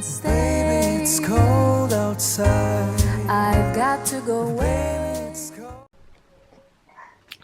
Baby, it's cold outside. I've got to go away.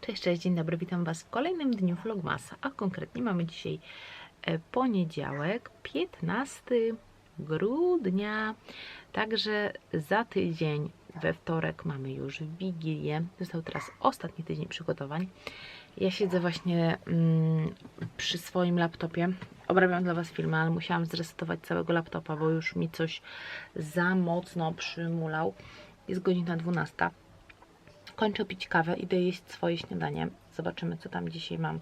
Cześć, cześć, dzień dobry, witam Was w kolejnym dniu Vlogmasa, a konkretnie mamy dzisiaj e, poniedziałek, 15 grudnia, także za tydzień, we wtorek mamy już Wigilię, został teraz ostatni tydzień przygotowań. Ja siedzę właśnie mm, przy swoim laptopie, obrabiam dla Was filmy, ale musiałam zresetować całego laptopa, bo już mi coś za mocno przymulał. Jest godzina 12 kończę pić kawę, idę jeść swoje śniadanie. Zobaczymy, co tam dzisiaj mam.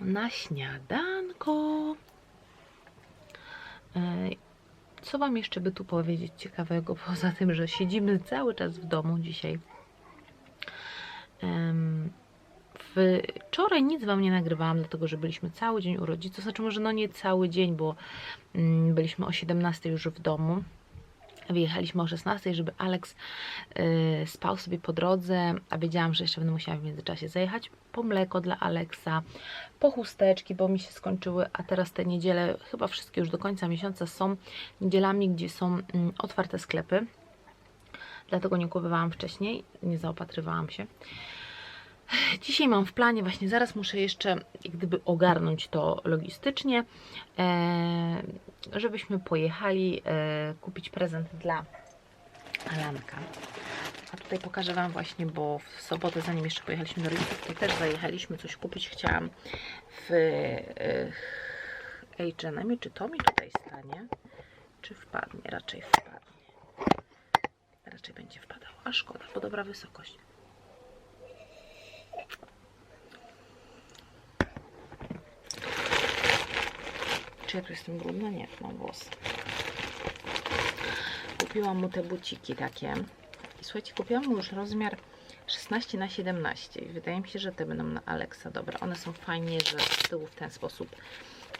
Na śniadanko. E, Co Wam jeszcze by tu powiedzieć ciekawego, poza tym, że siedzimy cały czas w domu dzisiaj. Wczoraj nic Wam nie nagrywałam, dlatego że byliśmy cały dzień u rodziców. Znaczy, może no nie cały dzień, bo mm, byliśmy o 17 już w domu. Wyjechaliśmy o 16, żeby Alex y, spał sobie po drodze, a wiedziałam, że jeszcze będę musiała w międzyczasie zajechać po mleko dla Alexa, po chusteczki, bo mi się skończyły, a teraz te niedziele, chyba wszystkie już do końca miesiąca są niedzielami, gdzie są mm, otwarte sklepy. Dlatego nie kupowałam wcześniej, nie zaopatrywałam się. Dzisiaj mam w planie, właśnie zaraz muszę jeszcze jak gdyby ogarnąć to logistycznie, e, żebyśmy pojechali e, kupić prezent dla Alanka. A tutaj pokażę Wam właśnie, bo w sobotę, zanim jeszcze pojechaliśmy do rodziców, to też zajechaliśmy coś kupić. Chciałam w H&M, czy to mi tutaj stanie, czy wpadnie? Raczej wpadnie. Raczej będzie wpadał, a szkoda, bo dobra wysokość. Czy ja tu jestem brudna? Nie, mam włos. Kupiłam mu te buciki takie. I słuchajcie, kupiłam mu już rozmiar 16 na 17 i wydaje mi się, że te będą na Alexa. Dobra, one są fajnie, że z tyłu w ten sposób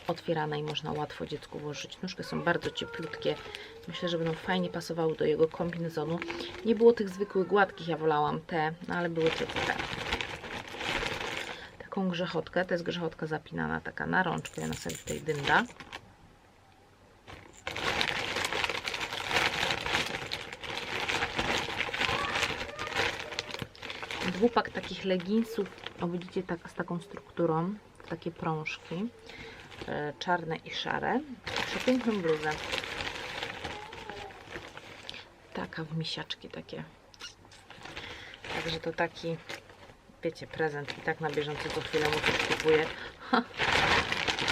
otwierane i można łatwo dziecku włożyć. Nóżki są bardzo cieplutkie. Myślę, że będą fajnie pasowały do jego kombinezonu. Nie było tych zwykłych gładkich, ja wolałam te, no ale były ciepłe taką grzechotkę. To jest grzechotka zapinana taka na rączkę. Ona sobie tutaj dynda. Dwupak takich leginsów, o widzicie, tak, z taką strukturą, takie prążki, e, czarne i szare. Przepiękną bluzę. Taka w misiaczki takie. Także to taki wiecie, prezent i tak na bieżąco co chwilę mu coś kupuję.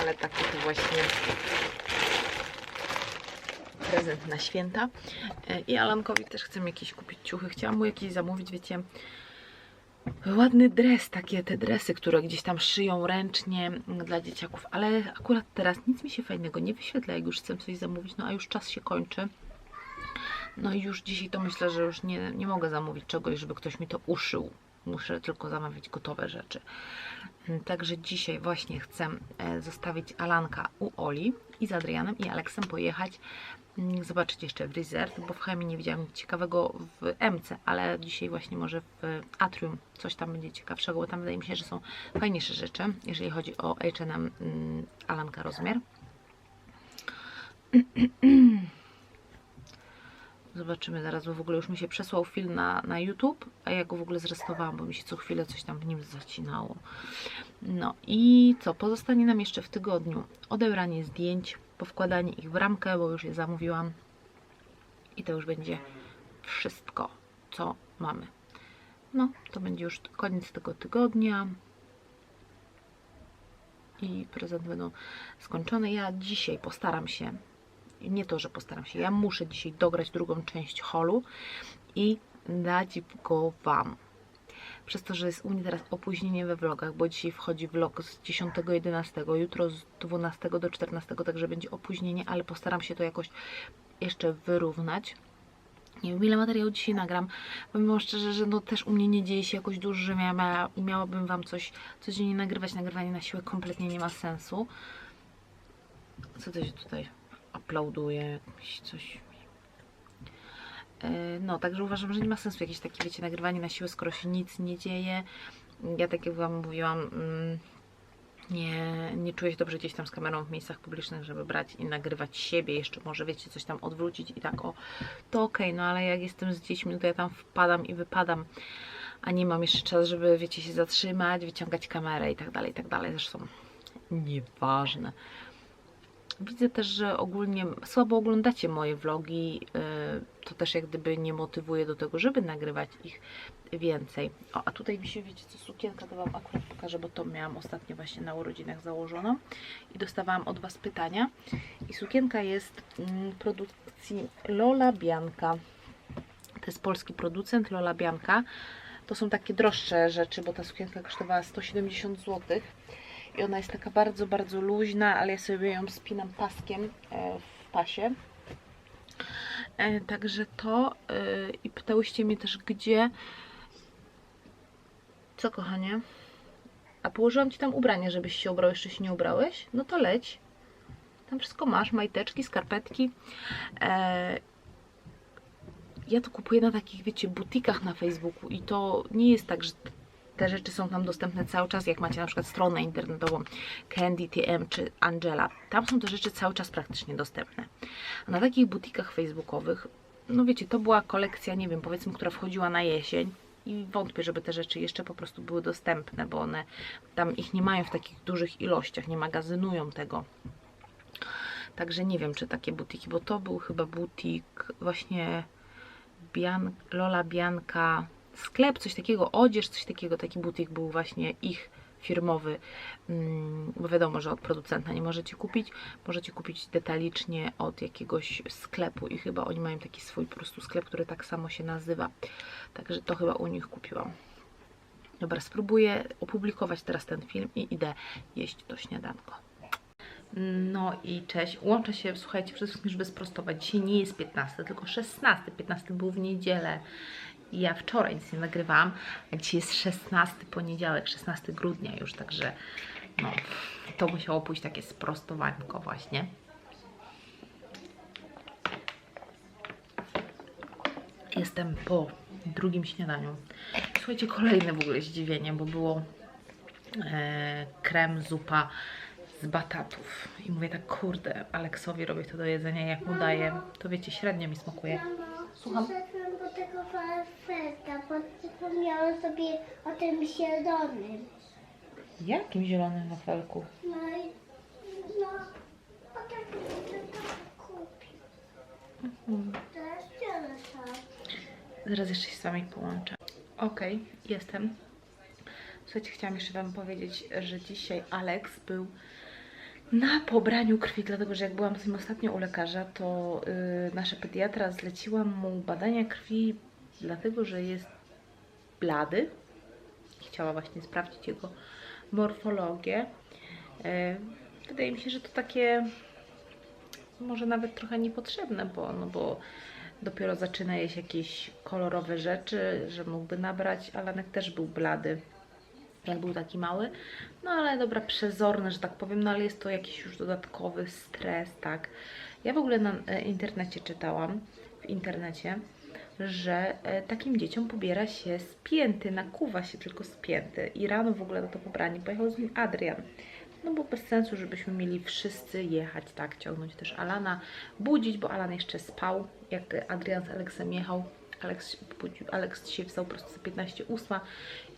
Ale taki to właśnie prezent na święta. E, I Alankowi też chcę jakieś kupić ciuchy. Chciałam mu jakieś zamówić, wiecie, ładny dres, takie te dresy, które gdzieś tam szyją ręcznie mm, dla dzieciaków, ale akurat teraz nic mi się fajnego nie wyświetla, jak już chcę coś zamówić, no a już czas się kończy. No i już dzisiaj to myślę, że już nie, nie mogę zamówić czegoś, żeby ktoś mi to uszył muszę tylko zamawiać gotowe rzeczy. Także dzisiaj właśnie chcę e, zostawić Alanka u Oli i z Adrianem i Aleksem pojechać mm, zobaczyć jeszcze w Resort, bo w chemii nie widziałam nic ciekawego w MC, ale dzisiaj właśnie może w Atrium coś tam będzie ciekawszego, bo tam wydaje mi się, że są fajniejsze rzeczy, jeżeli chodzi o H&M Alanka rozmiar. Zobaczymy zaraz, bo w ogóle już mi się przesłał film na, na YouTube, a ja go w ogóle zrestowałam, bo mi się co chwilę coś tam w nim zacinało. No i co? Pozostanie nam jeszcze w tygodniu odebranie zdjęć, powkładanie ich w ramkę, bo już je zamówiłam. I to już będzie wszystko, co mamy. No, to będzie już koniec tego tygodnia. I prezenty będą skończone. Ja dzisiaj postaram się nie to, że postaram się, ja muszę dzisiaj dograć drugą część holu i dać go Wam. Przez to, że jest u mnie teraz opóźnienie we vlogach, bo dzisiaj wchodzi vlog z 10.11, jutro z 12 do 14, także będzie opóźnienie, ale postaram się to jakoś jeszcze wyrównać. Nie wiem, ile materiału dzisiaj nagram. Pomimo szczerze, że no też u mnie nie dzieje się jakoś dużo, że miała, miałabym Wam coś codziennie nagrywać. Nagrywanie na siłę kompletnie nie ma sensu. Co to się tutaj uploaduje jakieś coś. E, No, także uważam, że nie ma sensu jakieś takie, wiecie, nagrywanie na siłę, skoro się nic nie dzieje. Ja tak jak Wam mówiłam, mm, nie, nie czuję się dobrze gdzieś tam z kamerą w miejscach publicznych, żeby brać i nagrywać siebie, jeszcze może wiecie, coś tam odwrócić i tak o, to okej, no ale jak jestem z dziećmi, no to ja tam wpadam i wypadam, a nie mam jeszcze czas, żeby wiecie, się zatrzymać, wyciągać kamerę i tak dalej, i tak dalej, zresztą nieważne. Widzę też, że ogólnie słabo oglądacie moje vlogi. yy, To też jak gdyby nie motywuje do tego, żeby nagrywać ich więcej. O, a tutaj mi się, wiecie co, sukienka to Wam akurat pokażę, bo to miałam ostatnio właśnie na urodzinach założoną i dostawałam od Was pytania. I sukienka jest mm, produkcji Lola Bianca. To jest polski producent Lola Bianca. To są takie droższe rzeczy, bo ta sukienka kosztowała 170 zł. I ona jest taka bardzo, bardzo luźna, ale ja sobie ją spinam paskiem e, w pasie. E, Także to e, i pytałyście mnie też gdzie. Co kochanie? A położyłam Ci tam ubranie, żebyś się ubrał, jeszcze się nie ubrałeś? No to leć. Tam wszystko masz, majteczki, skarpetki. Ja to kupuję na takich, wiecie, butikach na Facebooku i to nie jest tak, że te rzeczy są tam dostępne cały czas, jak macie na przykład stronę internetową Candy TM czy Angela. Tam są te rzeczy cały czas praktycznie dostępne. A na takich butikach facebookowych, no wiecie, to była kolekcja, nie wiem, powiedzmy, która wchodziła na jesień i wątpię, żeby te rzeczy jeszcze po prostu były dostępne, bo one tam ich nie mają w takich dużych ilościach, nie magazynują tego. Także nie wiem, czy takie butiki, bo to był chyba butik właśnie Bian Lola Bianka sklep, coś takiego, odzież, coś takiego, taki butik był właśnie ich firmowy, mm, bo wiadomo, że od producenta nie możecie kupić, możecie kupić detalicznie od jakiegoś sklepu i chyba oni mają taki swój po prostu sklep, który tak samo się nazywa, także to chyba u nich kupiłam. Dobra, spróbuję opublikować teraz ten film i idę jeść to śniadanko. No i cześć. Łączę się, słuchajcie, przede wszystkim, żeby sprostować. Dzisiaj nie jest 15, tylko 16. 15 był w niedzielę. Ja wczoraj nic nie nagrywałam, a dzisiaj jest 16 poniedziałek, 16 grudnia już, także no, to musiało pójść takie sprostowanko właśnie. Jestem po drugim śniadaniu. Słuchajcie, kolejne w ogóle zdziwienie, bo było e, krem, zupa z batatów. I mówię tak, kurde, Aleksowi robię to do jedzenia, jak mu daję, to wiecie, średnio mi smakuje. Słucham? Poszedłem do tego farfeta, bo przypomniałam sobie o tym zielonym. Jakim zielonym wafelku? No i no, o takim kupił. Teraz sobie. Zaraz jeszcze się z Wami połączę. Okej, jestem. Słuchajcie, chciałam jeszcze Wam powiedzieć, że dzisiaj Alex był na pobraniu krwi, dlatego że jak byłam z nim ostatnio u lekarza, to yy, nasza pediatra zleciła mu badania krwi, dlatego że jest blady. Chciała właśnie sprawdzić jego morfologię. Yy, wydaje mi się, że to takie może nawet trochę niepotrzebne, bo, no bo dopiero zaczyna jeść jakieś kolorowe rzeczy, że mógłby nabrać. Alanek też był blady, jak był taki mały. No ale dobra, przezorny, że tak powiem, no ale jest to jakiś już dodatkowy stres, tak. Ja w ogóle na e, internecie czytałam, w internecie, że e, takim dzieciom pobiera się spięty, nakuwa się tylko spięty i rano w ogóle na to pobranie pojechał z nim Adrian. No bo bez sensu, żebyśmy mieli wszyscy jechać, tak, ciągnąć też Alana, budzić, bo Alan jeszcze spał, jak Adrian z Aleksem jechał. Alex, się budził, dzisiaj wstał po prostu za 15 ósma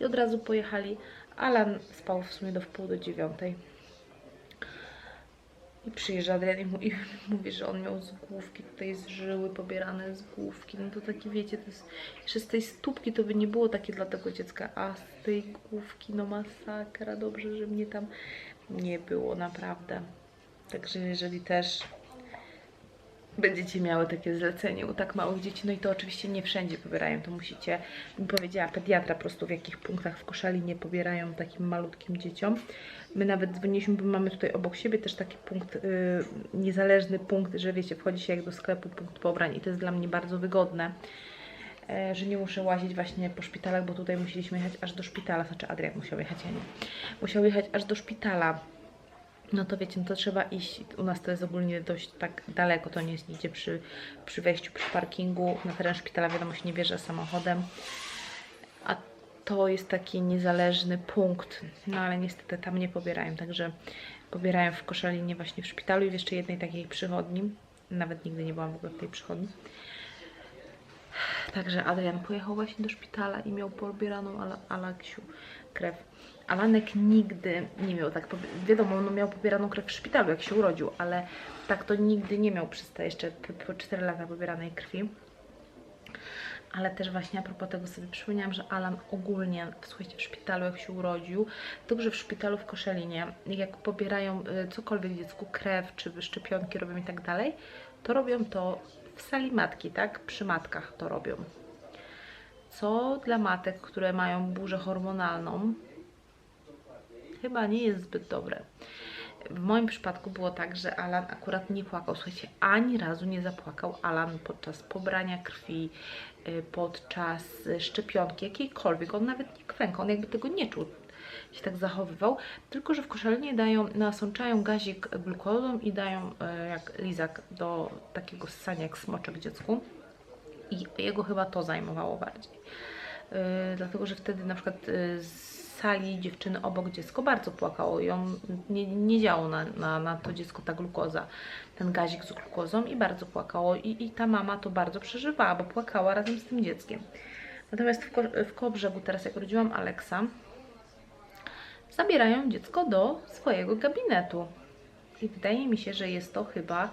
i od razu pojechali. Alan spał w sumie do wpół do dziewiątej. I przyjeżdża Adrian i, i mówi, że on miał z główki, tutaj z żyły pobierane z główki. No to takie wiecie, to jest, jeszcze z tej stópki to by nie było takie dla tego dziecka, a z tej główki no masakra, dobrze, że mnie tam nie było naprawdę. Także jeżeli też będziecie miały takie zlecenie u tak małych dzieci, no i to oczywiście nie wszędzie pobierają, to musicie, mi powiedziała pediatra po prostu w jakich punktach w koszali nie pobierają takim malutkim dzieciom. My nawet dzwoniliśmy, bo mamy tutaj obok siebie też taki punkt, y, niezależny punkt, że wiecie, wchodzi się jak do sklepu, punkt pobrań i to jest dla mnie bardzo wygodne, e, że nie muszę łazić właśnie po szpitalach, bo tutaj musieliśmy jechać aż do szpitala, znaczy Adrian musiał jechać, ja nie. Musiał jechać aż do szpitala, no to wiecie, no to trzeba iść. U nas to jest ogólnie dość tak daleko, to nie jest nigdzie przy, przy wejściu, przy parkingu. Na teren szpitala wiadomo się nie bierze samochodem. A to jest taki niezależny punkt, no ale niestety tam nie pobierają, także pobierają w Koszalinie właśnie w szpitalu i w jeszcze jednej takiej przychodni. Nawet nigdy nie byłam w ogóle w tej przychodni. Także Adrian pojechał właśnie do szpitala i miał pobieraną Ala, Alaksiu krew. Alanek nigdy nie miał tak, wiadomo, on miał pobieraną krew w szpitalu jak się urodził, ale tak to nigdy nie miał przez te jeszcze po 4 lata pobieranej krwi. Ale też właśnie a propos tego sobie przypomniałam, że Alan ogólnie, słuchajcie, w szpitalu jak się urodził, dobrze w szpitalu w Koszelinie, jak pobierają y, cokolwiek dziecku, krew czy szczepionki robią i tak dalej, to robią to w sali matki, tak? Przy matkach to robią. Co dla matek, które mają burzę hormonalną, chyba nie jest zbyt dobre. W moim przypadku było tak, że Alan akurat nie płakał. Słuchajcie, ani razu nie zapłakał Alan podczas pobrania krwi, y, podczas y, szczepionki jakiejkolwiek. On nawet nie kwękał, on jakby tego nie czuł. Się tak zachowywał, tylko że w koszalinie dają, nasączają gazik glukozą i dają y, jak lizak do takiego ssania jak smoczek dziecku. I jego chyba to zajmowało bardziej. Yy, dlatego, że wtedy na przykład yy, z sali dziewczyny obok dziecko bardzo płakało ją nie, nie działo na, na, na to dziecko ta glukoza, ten gazik z glukozą i bardzo płakało i, i ta mama to bardzo przeżywała, bo płakała razem z tym dzieckiem. Natomiast w, Ko- w Kołobrzegu teraz jak urodziłam Aleksa, zabierają dziecko do swojego gabinetu. I wydaje mi się, że jest to chyba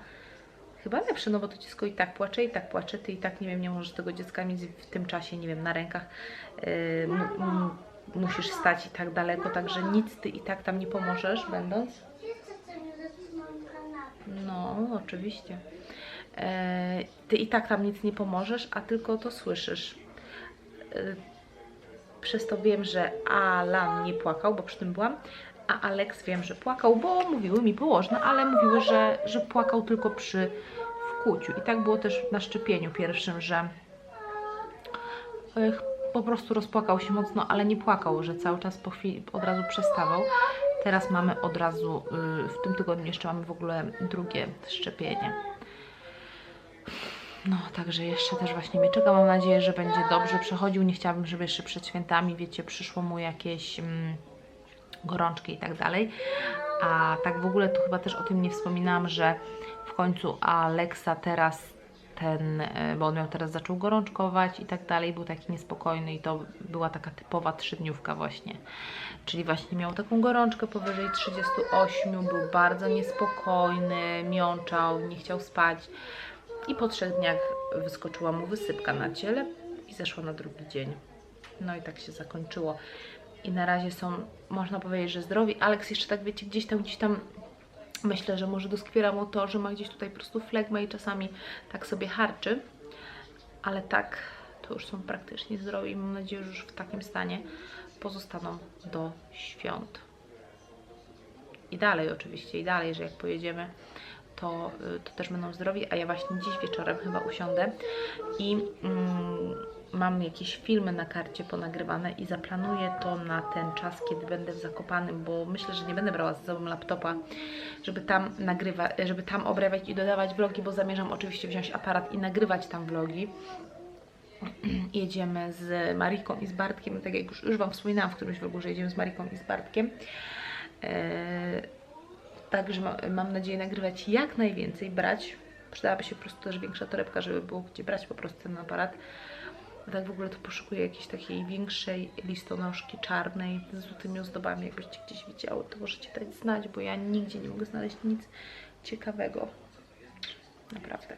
chyba lepsze, no bo to dziecko i tak płacze, i tak płacze, ty i tak, nie wiem, nie możesz tego dziecka mieć w tym czasie, nie wiem, na rękach, yy, musisz stać i tak daleko, także nic ty i tak tam nie pomożesz, będąc. No, oczywiście. E, ty i tak tam nic nie pomożesz, a tylko to słyszysz. E, przez to wiem, że Alan nie płakał, bo przy tym byłam, a Alex wiem, że płakał, bo mówiły mi położne, ale mówiły, że, że płakał tylko przy wkłuciu. I tak było też na szczepieniu pierwszym, że e, po prostu rozpłakał się mocno, ale nie płakał, że cały czas po chwili od razu przestawał. Teraz mamy od razu, y, w tym tygodniu jeszcze mamy w ogóle drugie szczepienie. No, także jeszcze też właśnie mnie czeka. Mam nadzieję, że będzie dobrze przechodził. Nie chciałabym, żeby jeszcze przed świętami, wiecie, przyszło mu jakieś mm, gorączki i tak dalej. A tak w ogóle to chyba też o tym nie wspominałam, że w końcu Alexa teraz ten, e, bo on miał teraz zaczął gorączkować i tak dalej, był taki niespokojny i to była taka typowa trzydniówka właśnie. Czyli właśnie miał taką gorączkę powyżej 38, był bardzo niespokojny, miączał, nie chciał spać. I po trzech dniach wyskoczyła mu wysypka na ciele i zeszła na drugi dzień. No i tak się zakończyło. I na razie są, można powiedzieć, że zdrowi. Aleks jeszcze tak, wiecie, gdzieś tam, gdzieś tam myślę, że może doskwiera mu to, że ma gdzieś tutaj po prostu flegmę i czasami tak sobie harczy. Ale tak, to już są praktycznie zdrowi i mam nadzieję, że już w takim stanie pozostaną do świąt. I dalej oczywiście, i dalej, że jak pojedziemy, to, y, to też będą zdrowi, a ja właśnie dziś wieczorem chyba usiądę i mm, mam jakieś filmy na karcie ponagrywane i zaplanuję to na ten czas, kiedy będę w Zakopanym, bo myślę, że nie będę brała ze sobą laptopa, żeby tam nagrywać, żeby tam obrabiać i dodawać vlogi, bo zamierzam oczywiście wziąć aparat i nagrywać tam vlogi. Jedziemy z Mariką i z Bartkiem, tak jak już, już Wam wspominałam w którymś vlogu, że jedziemy z Mariką i z Bartkiem. Eee, Także ma, mam nadzieję nagrywać jak najwięcej, brać. Przydałaby się po prostu też większa torebka, żeby było gdzie brać po prostu ten aparat. A tak w ogóle to poszukuję jakiejś takiej większej listonoszki czarnej z złotymi ozdobami. Jakbyście gdzieś widziały, to możecie dać znać, bo ja nigdzie nie mogę znaleźć nic ciekawego. Naprawdę.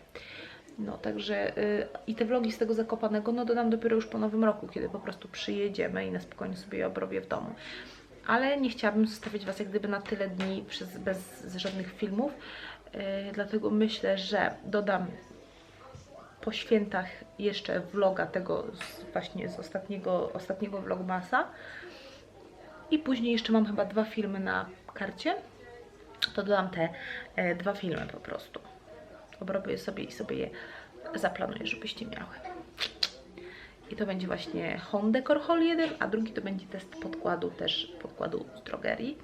No, także y, i te vlogi z tego Zakopanego, no dodam dopiero już po nowym roku, kiedy po prostu przyjedziemy i na spokojnie sobie je obrobię w domu. Ale nie chciałabym zostawiać Was jak gdyby na tyle dni przez, bez żadnych filmów, y, dlatego myślę, że dodam po świętach jeszcze vloga tego z, właśnie z ostatniego, ostatniego vlogmasa i później jeszcze mam chyba dwa filmy na karcie, to dodam te e, dwa filmy po prostu. Obrobię sobie i sobie je zaplanuję, żebyście miały. I to będzie właśnie Home Decor Haul 1, a drugi to będzie test podkładu, też podkładu z drogerii.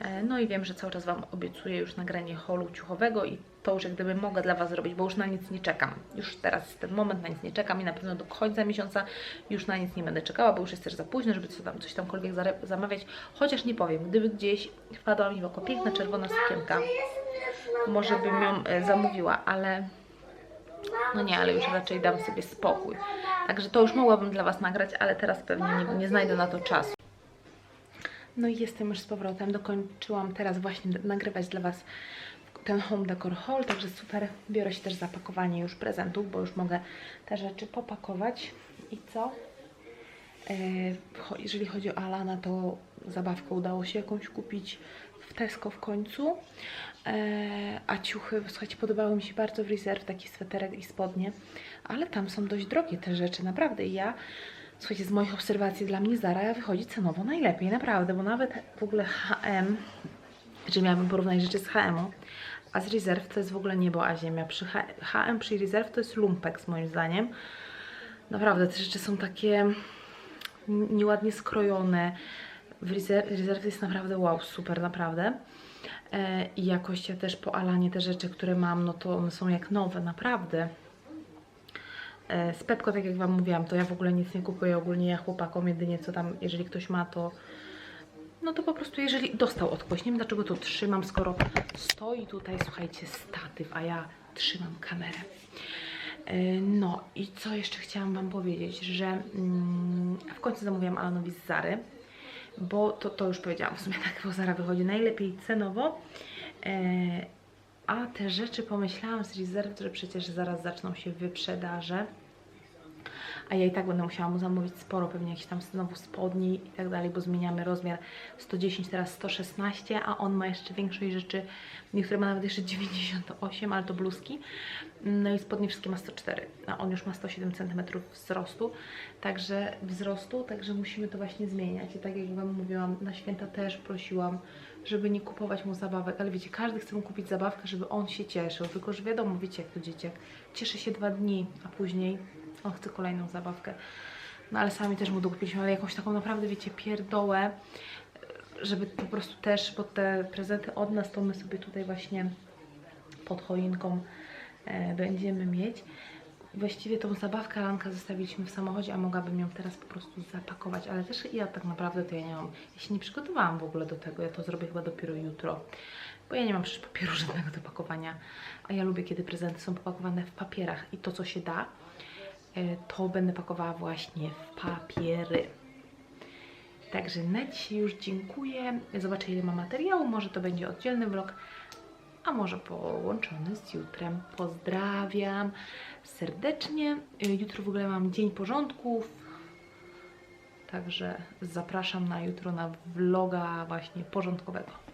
E, No i wiem, że cały czas Wam obiecuję już nagranie holu ciuchowego i to już jak gdyby mogę dla Was zrobić, bo już na nic nie czekam. Już teraz jest ten moment, na nic nie czekam i na pewno do końca miesiąca już na nic nie będę czekała, bo już jest też za późno, żeby co tam, coś tamkolwiek zamawiać. Chociaż nie powiem, gdyby gdzieś wpadła mi w oko piękna czerwona sukienka, może bym ją e, zamówiła, ale no nie, ale już raczej dam sobie spokój. Także to już mogłabym dla Was nagrać, ale teraz pewnie nie, nie znajdę na to czasu. No i jestem już z powrotem. Dokończyłam teraz właśnie nagrywać dla Was ten home decor haul, także super. Biorę się też za pakowanie już prezentów, bo już mogę te rzeczy popakować. I co? E, jeżeli chodzi o Alana, to zabawkę udało się jakąś kupić w Tesco w końcu. E, a ciuchy, słuchajcie, podobały mi się bardzo w Reserve, taki sweterek i spodnie, ale tam są dość drogie te rzeczy, naprawdę. I ja, słuchajcie, z moich obserwacji dla mnie Zara wychodzi cenowo najlepiej, naprawdę, bo nawet w ogóle H&M, jeżeli miałabym porównać rzeczy z H&M-u, a z Reserve to jest w ogóle niebo a ziemia. Przy H&M, przy Reserve to jest lumpek moim zdaniem. Naprawdę, te rzeczy są takie nieładnie skrojone. W Reserve, Reserve jest naprawdę wow, super, naprawdę. E, I jakość ja też po Alanie te rzeczy, które mam, no to one są jak nowe, naprawdę. E, Z Pepko, tak jak Wam mówiłam, to ja w ogóle nic nie kupuję, ogólnie ja chłopakom jedynie co tam, jeżeli ktoś ma, to no to po prostu jeżeli dostał od kogoś, nie wiem dlaczego to trzymam, skoro stoi tutaj, słuchajcie, statyw, a ja trzymam kamerę. E, No i co jeszcze chciałam Wam powiedzieć, że mm, w końcu zamówiłam Alanowi z Zary, bo to, to już powiedziałam, w sumie tak, bo Zara wychodzi najlepiej cenowo, e, a te rzeczy pomyślałam z Reserve, że przecież zaraz zaczną się wyprzedaże, a ja i tak będę musiała mu zamówić sporo, pewnie jakieś tam znowu spodni i tak dalej, bo zmieniamy rozmiar 110, teraz 116, a on ma jeszcze większej rzeczy, niektóre ma nawet jeszcze 98, ale to bluzki, no i spodnie wszystkie ma 104, a on już ma 107 cm wzrostu, także wzrostu, także musimy to właśnie zmieniać. I tak jak Wam mówiłam, na święta też prosiłam, żeby nie kupować mu zabawek, ale wiecie, każdy chce mu kupić zabawkę, żeby on się cieszył, tylko że wiadomo, wiecie jak to dzieciak, cieszy się dwa dni, a później on chce kolejną zabawkę. No ale sami też mu dokupiliśmy, ale jakąś taką naprawdę, wiecie, pierdołę, żeby po prostu też, bo te prezenty od nas, to my sobie tutaj właśnie pod choinką e, będziemy mieć. Właściwie tą zabawkę Alanka zostawiliśmy w samochodzie, a mogłabym ją teraz po prostu zapakować, ale też ja tak naprawdę to ja nie mam, ja się nie przygotowałam w ogóle do tego, ja to zrobię chyba dopiero jutro, bo ja nie mam przecież papieru żadnego do pakowania, a ja lubię, kiedy prezenty są pakowane w papierach i to, co się da, to będę pakowała właśnie w papiery. Także na dzisiaj już dziękuję. Zobaczę ile ma materiału. Może to będzie oddzielny vlog, a może połączony z jutrem. Pozdrawiam serdecznie. Y, Jutro w ogóle mam dzień porządków. Także zapraszam na jutro na vloga właśnie porządkowego.